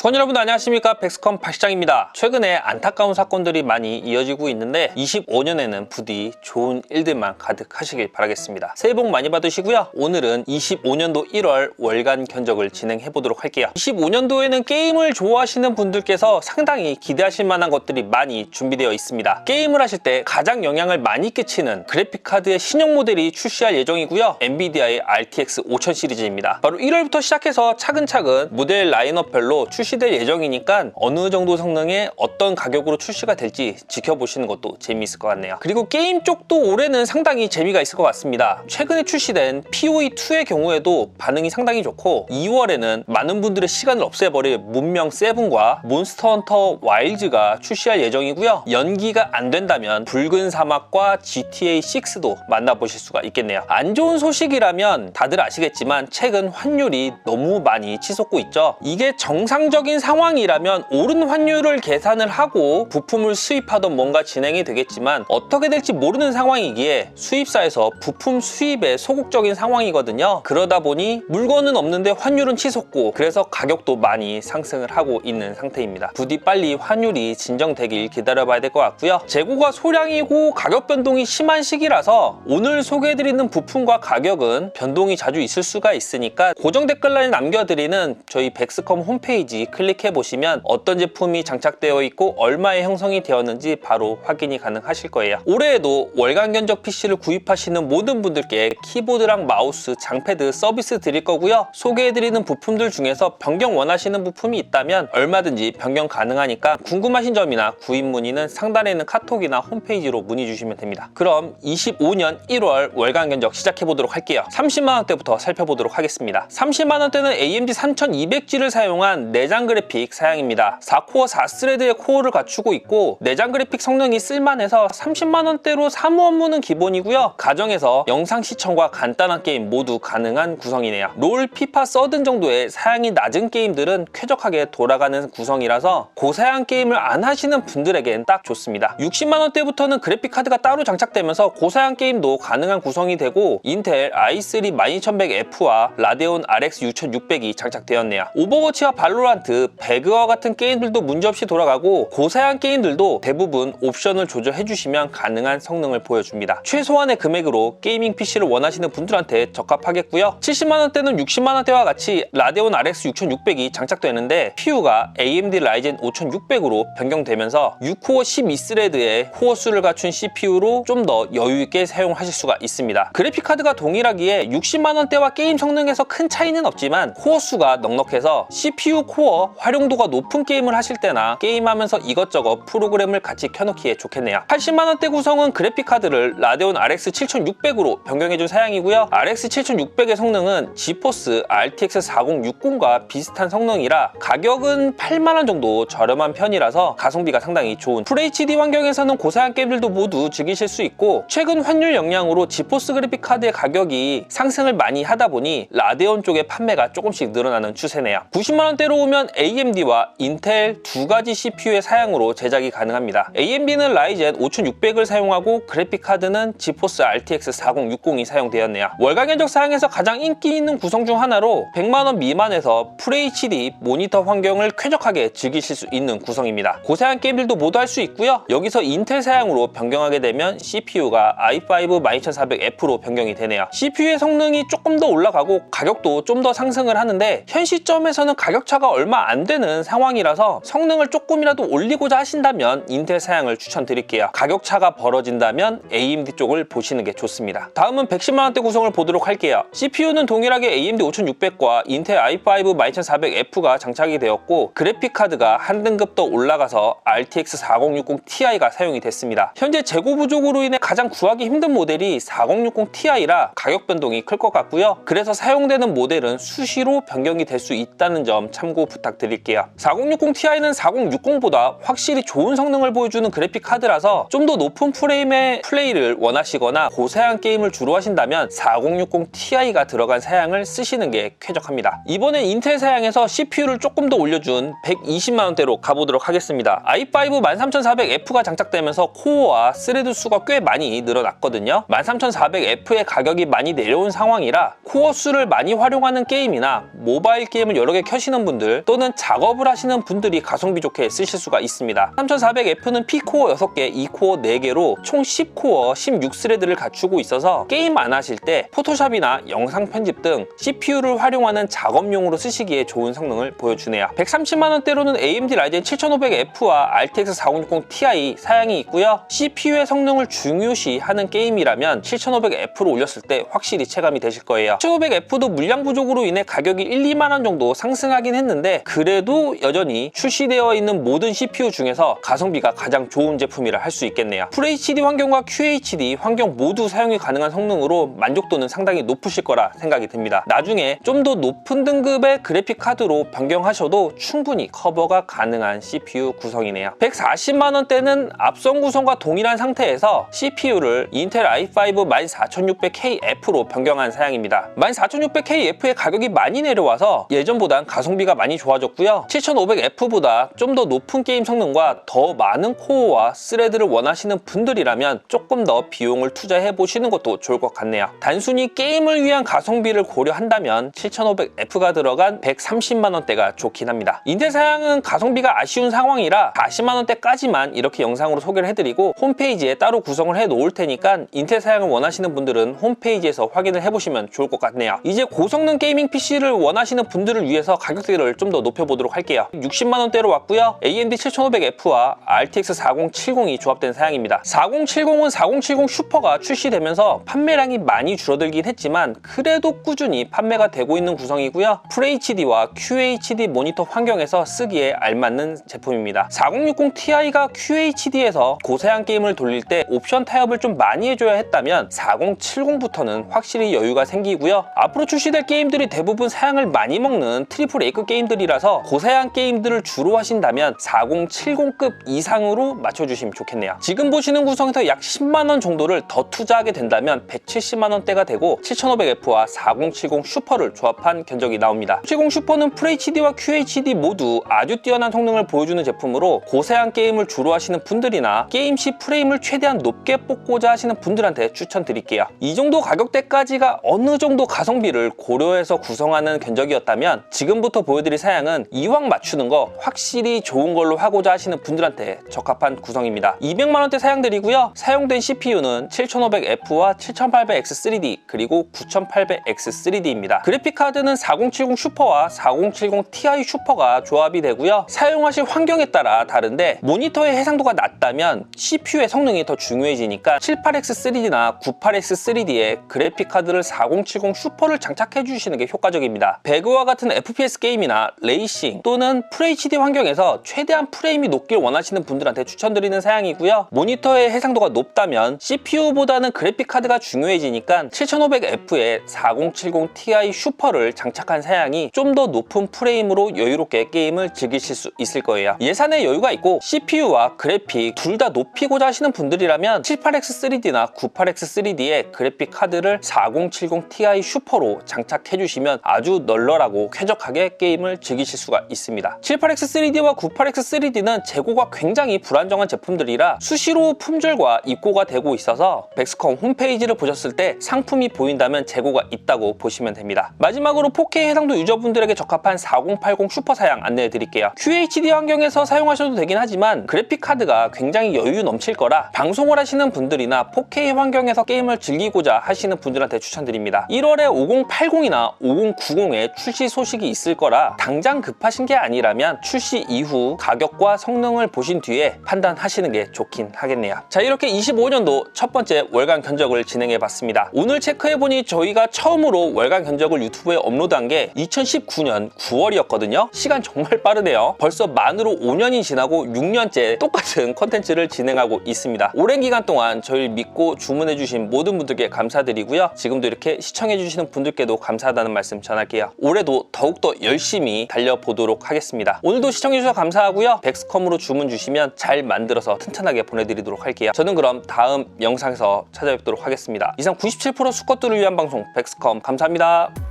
수건 여러분 안녕하십니까? 백스컴 박시장입니다. 최근에 안타까운 사건들이 많이 이어지고 있는데 25년에는 부디 좋은 일들만 가득하시길 바라겠습니다. 새해 복 많이 받으시고요. 오늘은 25년도 1월 월간 견적을 진행해 보도록 할게요. 25년도에는 게임을 좋아하시는 분들께서 상당히 기대하실 만한 것들이 많이 준비되어 있습니다. 게임을 하실 때 가장 영향을 많이 끼치는 그래픽카드의 신형 모델이 출시할 예정이고요. 엔비디아의 RTX 5000 시리즈입니다. 바로 1월부터 시작해서 차근차근 모델 라인업별로 출시 될 예정이니까 어느 정도 성능에 어떤 가격으로 출시가 될지 지켜보시는 것도 재미있을 것 같네요. 그리고 게임 쪽도 올해는 상당히 재미가 있을 것 같습니다. 최근에 출시된 POE2의 경우에도 반응이 상당히 좋고 2월에는 많은 분들의 시간을 없애버릴 문명 7과 몬스터 헌터 와일즈가 출시할 예정이고요. 연기가 안 된다면 붉은 사막과 GTA 6도 만나보실 수가 있겠네요. 안 좋은 소식이라면 다들 아시겠지만 최근 환율이 너무 많이 치솟고 있죠. 이게 정상적 인 상황이라면 오른 환율을 계산을 하고 부품을 수입하던 뭔가 진행이 되겠지만 어떻게 될지 모르는 상황이기에 수입사에서 부품 수입에 소극적인 상황이거든요. 그러다 보니 물건은 없는데 환율은 치솟고 그래서 가격도 많이 상승을 하고 있는 상태입니다. 부디 빨리 환율이 진정되길 기다려봐야 될 것 같고요. 재고가 소량이고 가격 변동이 심한 시기라서 오늘 소개해드리는 부품과 가격은 변동이 자주 있을 수가 있으니까 고정 댓글란에 남겨드리는 저희 백스컴 홈페이지 클릭해 보시면 어떤 제품이 장착되어 있고 얼마에 형성이 되었는지 바로 확인이 가능하실 거예요. 올해에도 월간 견적 PC를 구입하시는 모든 분들께 키보드랑 마우스, 장패드 서비스 드릴 거고요. 소개해드리는 부품들 중에서 변경 원하시는 부품이 있다면 얼마든지 변경 가능하니까 궁금하신 점이나 구입 문의는 상단에 있는 카톡이나 홈페이지로 문의 주시면 됩니다. 그럼 25년 1월 월간 견적 시작해 보도록 할게요. 30만 원대부터 살펴보도록 하겠습니다. 30만 원대는 AMD 3200G를 사용한 내장 그래픽 사양입니다. 4코어 4스레드의 코어를 갖추고 있고 내장 그래픽 성능이 쓸만해서 30만 원대로 사무 업무는 기본이고요. 가정에서 영상 시청과 간단한 게임 모두 가능한 구성이네요. 롤, 피파, 서든 정도의 사양이 낮은 게임들은 쾌적하게 돌아가는 구성이라서 고사양 게임을 안 하시는 분들에겐 딱 좋습니다. 60만 원대부터는 그래픽 카드가 따로 장착되면서 고사양 게임도 가능한 구성이 되고 인텔 i3 12100F와 라데온 RX 6600이 장착되었네요. 오버워치와 발로란 트, 배그와 같은 게임들도 문제없이 돌아가고 고사양 게임들도 대부분 옵션을 조절해 주시면 가능한 성능을 보여줍니다. 최소한의 금액으로 게이밍 PC를 원하시는 분들한테 적합하겠고요. 70만 원대는 60만 원대와 같이 라데온 RX 6600이 장착되는데 PU가 AMD 라이젠 5600으로 변경되면서 6코어 12스레드의 코어 수를 갖춘 CPU로 좀 더 여유 있게 사용하실 수가 있습니다. 그래픽 카드가 동일하기에 60만 원대와 게임 성능에서 큰 차이는 없지만 코어 수가 넉넉해서 CPU 코어 활용도가 높은 게임을 하실 때나 게임하면서 이것저것 프로그램을 같이 켜놓기에 좋겠네요. 80만 원대 구성은 그래픽 카드를 라데온 RX 7600으로 변경해준 사양이고요. RX 7600의 성능은 지포스 RTX 4060과 비슷한 성능이라 가격은 8만 원 정도 저렴한 편이라서 가성비가 상당히 좋은 FHD 환경에서는 고사양 게임들도 모두 즐기실 수 있고 최근 환율 영향으로 지포스 그래픽 카드의 가격이 상승을 많이 하다 보니 라데온 쪽의 판매가 조금씩 늘어나는 추세네요. 90만 원대로 오면 AMD와 인텔 두 가지 CPU의 사양으로 제작이 가능합니다. AMD는 라이젠 5600을 사용하고 그래픽 카드는 지포스 RTX 4060이 사용되었네요. 월간 견적 사양에서 가장 인기 있는 구성 중 하나로 100만 원 미만에서 FHD 모니터 환경을 쾌적하게 즐기실 수 있는 구성입니다. 고사양 게임들도 모두 할 수 있고요. 여기서 인텔 사양으로 변경하게 되면 CPU가 i5 12400F로 변경이 되네요. CPU의 성능이 조금 더 올라가고 가격도 좀 더 상승을 하는데 현 시점에서는 가격 차가 얼마 안 되는 상황이라서 성능을 조금이라도 올리고자 하신다면 인텔 사양을 추천드릴게요. 가격 차가 벌어진다면 AMD 쪽을 보시는 게 좋습니다. 다음은 110만 원대 구성을 보도록 할게요. CPU는 동일하게 AMD 5600과 인텔 i5 12400F가 장착이 되었고 그래픽 카드가 한 등급 더 올라가서 RTX 4060 Ti가 사용이 됐습니다. 현재 재고 부족으로 인해 가장 구하기 힘든 모델이 4060 Ti라 가격 변동이 클 것 같고요. 그래서 사용되는 모델은 수시로 변경이 될 수 있다는 점 참고 부탁드 릴게요. 4060 Ti는 4060보다 확실히 좋은 성능을 보여주는 그래픽 카드라서 좀 더 높은 프레임의 플레이를 원하시거나 고사양 게임을 주로 하신다면 4060 Ti가 들어간 사양을 쓰시는 게 쾌적합니다. 이번엔 인텔 사양에서 CPU를 조금 더 올려준 120만 원대로 가보도록 하겠습니다. i5 13400F가 장착되면서 코어와 스레드 수가 꽤 많이 늘어났거든요. 13400F의 가격이 많이 내려온 상황이라 코어 수를 많이 활용하는 게임이나 모바일 게임을 여러 개 켜시는 분들 또는 작업을 하시는 분들이 가성비 좋게 쓰실 수가 있습니다. 3400F는 P코어 6개, E코어 4개로 총 10코어 16스레드를 갖추고 있어서 게임 안 하실 때 포토샵이나 영상 편집 등 CPU를 활용하는 작업용으로 쓰시기에 좋은 성능을 보여주네요. 130만원대로는 AMD 라이젠 7500F와 RTX 4060 Ti 사양이 있고요. CPU의 성능을 중요시하는 게임이라면 7500F로 올렸을 때 확실히 체감이 되실 거예요. 7500F도 물량 부족으로 인해 가격이 1, 2만원 정도 상승하긴 했는데 그래도 여전히 출시되어 있는 모든 CPU 중에서 가성비가 가장 좋은 제품이라 할 수 있겠네요. FHD 환경과 QHD 환경 모두 사용이 가능한 성능으로 만족도는 상당히 높으실 거라 생각이 듭니다. 나중에 좀 더 높은 등급의 그래픽 카드로 변경하셔도 충분히 커버가 가능한 CPU 구성이네요. 140만 원대는 앞선 구성과 동일한 상태에서 CPU를 인텔 i5 14600KF로 변경한 사양입니다. 14600KF의 가격이 많이 내려와서 예전보단 가성비가 많이 좋아졌고요. 7500F보다 좀 더 높은 게임 성능과 더 많은 코어와 스레드를 원하시는 분들이라면 조금 더 비용을 투자해 보시는 것도 좋을 것 같네요. 단순히 게임을 위한 가성비를 고려한다면 7500F가 들어간 130만원대가 좋긴 합니다. 인텔 사양은 가성비가 아쉬운 상황이라 40만원대까지만 이렇게 영상으로 소개를 해드리고 홈페이지에 따로 구성을 해 놓을 테니까 인텔 사양을 원하시는 분들은 홈페이지에서 확인을 해보시면 좋을 것 같네요. 이제 고성능 게이밍 PC를 원하시는 분들을 위해서 가격대를 좀더 높여보도록 할게요. 60만원대로 왔고요. AMD 7500F와 RTX 4070이 조합된 사양입니다. 4070은 4070 슈퍼가 출시되면서 판매량이 많이 줄어들긴 했지만 그래도 꾸준히 판매가 되고 있는 구성이고요. FHD와 QHD 모니터 환경에서 쓰기에 알맞는 제품입니다. 4060 Ti가 QHD에서 고사양 게임을 돌릴 때 옵션 타협을 좀 많이 해줘야 했다면 4070부터는 확실히 여유가 생기고요. 앞으로 출시될 게임들이 대부분 사양을 많이 먹는 트리플 A급 게임들이 라서 고사양 게임들을 주로 하신다면 4070급 이상으로 맞춰주시면 좋겠네요. 지금 보시는 구성에서 약 10만원 정도를 더 투자하게 된다면 170만원대가 되고 7500F와 4070 슈퍼를 조합한 견적이 나옵니다. 70 슈퍼는 FHD와 QHD 모두 아주 뛰어난 성능을 보여주는 제품으로 고사양 게임을 주로 하시는 분들이나 게임 시 프레임을 최대한 높게 뽑고자 하시는 분들한테 추천드릴게요. 이 정도 가격대까지가 어느 정도 가성비를 고려해서 구성하는 견적이었다면 지금부터 보여드릴 사양 은 이왕 맞추는 거 확실히 좋은 걸로 하고자 하시는 분들한테 적합한 구성입니다. 200만원대 사양들이고요. 사용된 CPU는 7500F와 7800X3D 그리고 9800X3D입니다. 그래픽 카드는 4070 슈퍼와 4070 Ti 슈퍼가 조합이 되고요. 사용하실 환경에 따라 다른데 모니터의 해상도가 낮다면 CPU의 성능이 더 중요해지니까 78X3D나 98X3D에 그래픽 카드를 4070 슈퍼를 장착해 주시는 게 효과적입니다. 배그와 같은 FPS 게임이나 레이싱 또는 FHD 환경에서 최대한 프레임이 높길 원하시는 분들한테 추천드리는 사양이고요. 모니터의 해상도가 높다면 CPU보다는 그래픽 카드가 중요해지니까 7500F에 4070 Ti 슈퍼를 장착한 사양이 좀 더 높은 프레임으로 여유롭게 게임을 즐기실 수 있을 거예요. 예산에 여유가 있고 CPU와 그래픽 둘 다 높이고자 하시는 분들이라면 78X3D나 98X3D에 그래픽 카드를 4070 Ti 슈퍼로 장착해 주시면 아주 널널하고 쾌적하게 게임을 즐 기실 수가 있습니다. 78X3D와 98X3D는 재고가 굉장히 불안정한 제품들이라 수시로 품절과 입고가 되고 있어서 백스컴 홈페이지를 보셨을 때 상품이 보인다면 재고가 있다고 보시면 됩니다. 마지막으로 4K 해상도 유저분들에게 적합한 4080 슈퍼 사양 안내해 드릴게요. QHD 환경에서 사용하셔도 되긴 하지만 그래픽 카드가 굉장히 여유 넘칠 거라 방송을 하시는 분들이나 4K 환경에서 게임을 즐기고자 하시는 분들한테 추천드립니다. 1월에 5080이나 5090의 출시 소식이 있을 거라 당장 급하신 게 아니라면 출시 이후 가격과 성능을 보신 뒤에 판단하시는 게 좋긴 하겠네요. 자 이렇게 25년도 첫 번째 월간 견적을 진행해 봤습니다. 오늘 체크해보니 저희가 처음으로 월간 견적을 유튜브에 업로드한 게 2019년 9월이었거든요. 시간 정말 빠르네요. 벌써 만으로 5년이 지나고 6년째 똑같은 컨텐츠를 진행하고 있습니다. 오랜 기간 동안 저희를 믿고 주문해 주신 모든 분들께 감사드리고요. 지금도 이렇게 시청해 주시는 분들께도 감사하다는 말씀 전할게요. 올해도 더욱더 열심히 달려보도록 하겠습니다. 오늘도 시청해주셔서 감사하고요. 백스컴으로 주문 주시면 잘 만들어서 튼튼하게 보내드리도록 할게요. 저는 그럼 다음 영상에서 찾아뵙도록 하겠습니다. 이상 97% 수컷들을 위한 방송 백스컴 감사합니다.